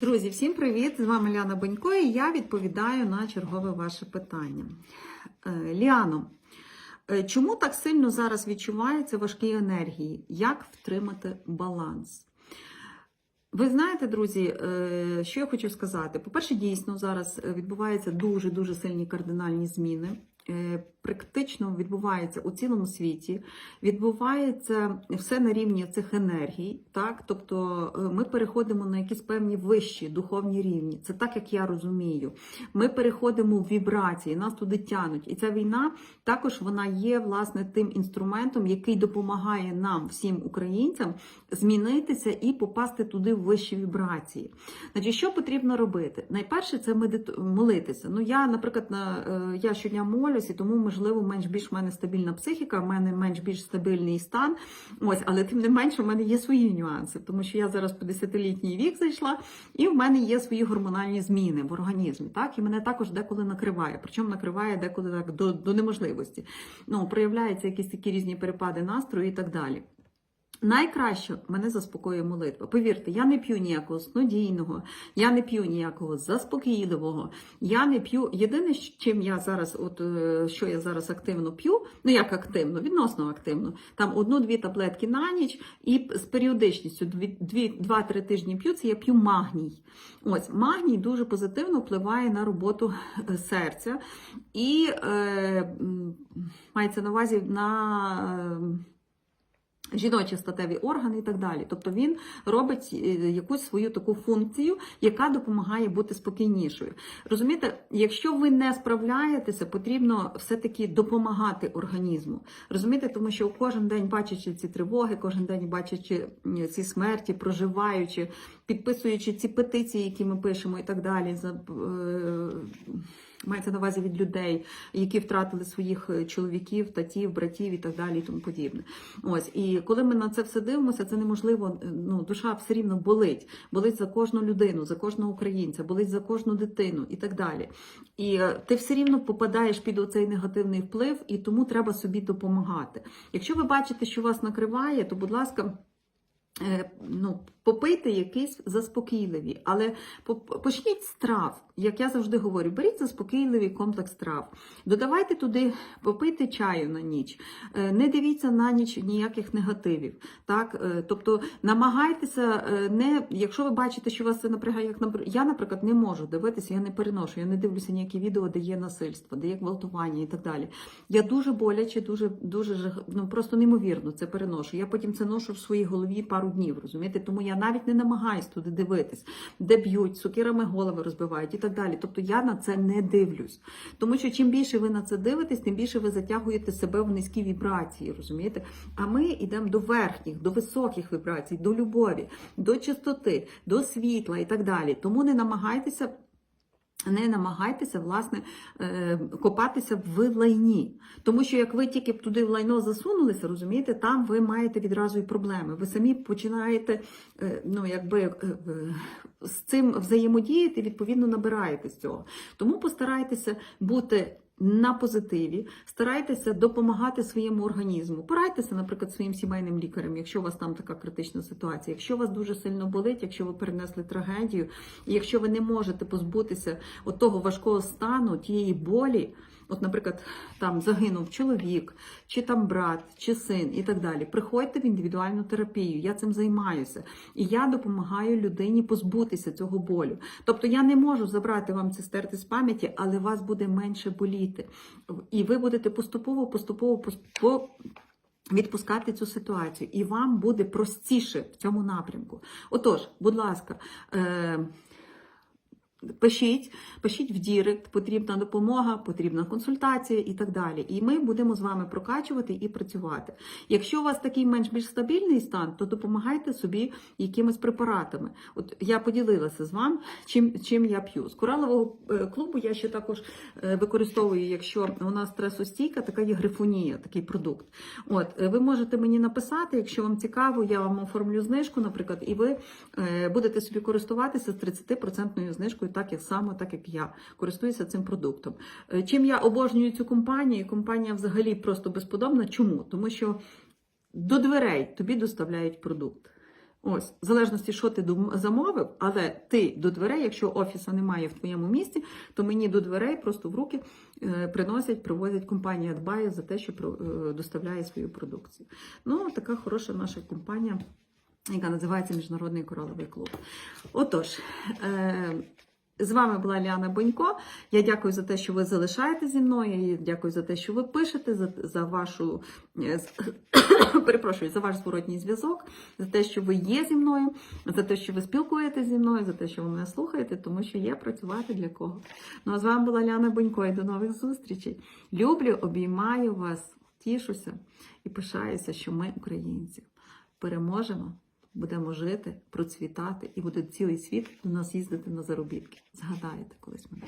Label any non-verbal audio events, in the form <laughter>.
Друзі, всім привіт! З вами Ляна Бонько і я відповідаю на чергове ваше питання. Е, Ліано, е, чому так сильно зараз відчуваються важкі енергії? Як втримати баланс? Ви знаєте, друзі, е, що я хочу сказати? По-перше, дійсно, зараз відбуваються дуже-дуже сильні кардинальні зміни. Е, Практично відбувається у цілому світі, відбувається все на рівні цих енергій, так тобто е, ми переходимо на якісь певні вищі духовні рівні. Це так, як я розумію. Ми переходимо в вібрації, нас туди тянуть. І ця війна також вона є власне тим інструментом, який допомагає нам, всім українцям, змінитися і попасти туди в вищі вібрації. Значить, що потрібно робити? Найперше це медиту... молитися. Ну я, наприклад, на е, я щодня молюсь, і тому можливо менш більш в мене стабільна психіка, в мене менш більш стабільний стан. Ось, але тим не менше, в мене є свої нюанси, тому що я зараз 50-літній вік зайшла, і в мене є свої гормональні зміни в організмі. Так, і мене також деколи накриває. Причому накриває деколи так до, до неможливості. Ну, проявляються якісь такі різні перепади настрою і так далі. Найкраще мене заспокоює молитва. Повірте, я не п'ю ніякого снодійного, я не п'ю ніякого заспокійливого. Я не п'ю. Єдине, чим я зараз, от е, що я зараз активно п'ю, ну як активно, відносно активно, там одну-дві таблетки на ніч, і з періодичністю 2-3 тижні п'ю, це я п'ю магній. Ось магній дуже позитивно впливає на роботу е, серця і е, мається на увазі на. Е, Жіночі статеві органи і так далі. Тобто він робить е, якусь свою таку функцію, яка допомагає бути спокійнішою. Розумієте, якщо ви не справляєтеся, потрібно все-таки допомагати організму. Розумієте, тому що кожен день бачачи ці тривоги, кожен день бачачи ці смерті, проживаючи, підписуючи ці петиції, які ми пишемо, і так далі. Мається на увазі від людей, які втратили своїх е, чоловіків, татів, братів і так далі, і тому подібне. Ось і коли ми на це все дивимося, це неможливо. е, Ну душа все рівно болить. Болить за кожну людину, за кожного українця, болить за кожну дитину і так далі. І е, ти все рівно попадаєш під оцей негативний вплив, і тому треба собі допомагати. Якщо ви бачите, що вас накриває, то будь ласка. Е, Ну, попийте якісь заспокійливі, але почніть з трав, як я завжди говорю, беріть заспокійливий комплекс трав, додавайте туди, попийте чаю на ніч, Е, не дивіться на ніч ніяких негативів. Так? Е, Тобто намагайтеся, не, якщо ви бачите, що вас це напрягає, як я, наприклад, не можу дивитися, я не переношу, я не дивлюся ніякі відео, де є насильство, де є гвалтування і так далі. Я дуже боляче, дуже, дуже ну, просто неймовірно це переношу. Я потім це ношу в своїй голові пару днів, розумієте? Тому я навіть не намагаюсь туди дивитись, де б'ють, сокирами голови розбивають і так далі. Тобто я на це не дивлюсь. Тому що чим більше ви на це дивитесь, тим більше ви затягуєте себе в низькі вібрації, розумієте? А ми йдемо до верхніх, до високих вібрацій, до любові, до чистоти, до світла і так далі. Тому не намагайтеся. Не намагайтеся, власне, е, копатися в лайні. Тому що як ви тільки б туди в лайно засунулися, розумієте, там ви маєте відразу і проблеми. Ви самі починаєте е, ну, якби, е, з цим взаємодіяти, відповідно, набираєте з цього. Тому постарайтеся бути. На позитиві, старайтеся допомагати своєму організму. Порайтеся, наприклад, своїм сімейним лікарем, якщо у вас там така критична ситуація, якщо вас дуже сильно болить, якщо ви перенесли трагедію, і якщо ви не можете позбутися от того важкого стану, тієї болі, от, наприклад, там загинув чоловік, чи там брат, чи син, і так далі. Приходьте в індивідуальну терапію. Я цим займаюся. І я допомагаю людині позбутися цього болю. Тобто я не можу забрати вам це стерти з пам'яті, але вас буде менше боліти. І ви будете поступово, поступово, поступово відпускати цю ситуацію, і вам буде простіше в цьому напрямку. Отож, будь ласка. Е- Пишіть, пишіть в Дірект, потрібна допомога, потрібна консультація і так далі. І ми будемо з вами прокачувати і працювати. Якщо у вас такий менш більш стабільний стан, то допомагайте собі якимись препаратами. От я поділилася з вами, чим, чим я п'ю. З коралового е, клубу я ще також е, використовую, якщо у нас стресостійка, така є грифонія, такий продукт. От е, ви можете мені написати, якщо вам цікаво, я вам оформлю знижку, наприклад, і ви будете собі користуватися з 30% знижкою так як само, так як я користуюся цим продуктом. Е, Чим я обожнюю цю компанію? Компанія взагалі просто безподобна. Чому? Тому що до дверей тобі доставляють продукт. Ось, в залежності, що ти замовив, але ти до дверей, якщо офісу немає в твоєму місті, то мені до дверей просто в руки е, приносять, привозять компанія дбає за те, що е, доставляє свою продукцію. Ну, така хороша наша компанія, яка називається Міжнародний кораловий клуб. Отож. Е, з вами була Ліана Бонько. Я дякую за те, що ви залишаєтеся зі мною. і Дякую за те, що ви пишете, за, за вашу е, <coughs> перепрошую, за ваш зворотній зв'язок, за те, що ви є зі мною, за те, що ви спілкуєтеся зі мною, за те, що ви мене слухаєте, тому що є працювати для кого. Ну а з вами була Ляна Бонько і до нових зустрічей. Люблю, обіймаю вас, тішуся і пишаюся, що ми, українці, переможемо. Будемо жити, процвітати, і буде цілий світ до нас їздити на заробітки. Згадаєте колись мене.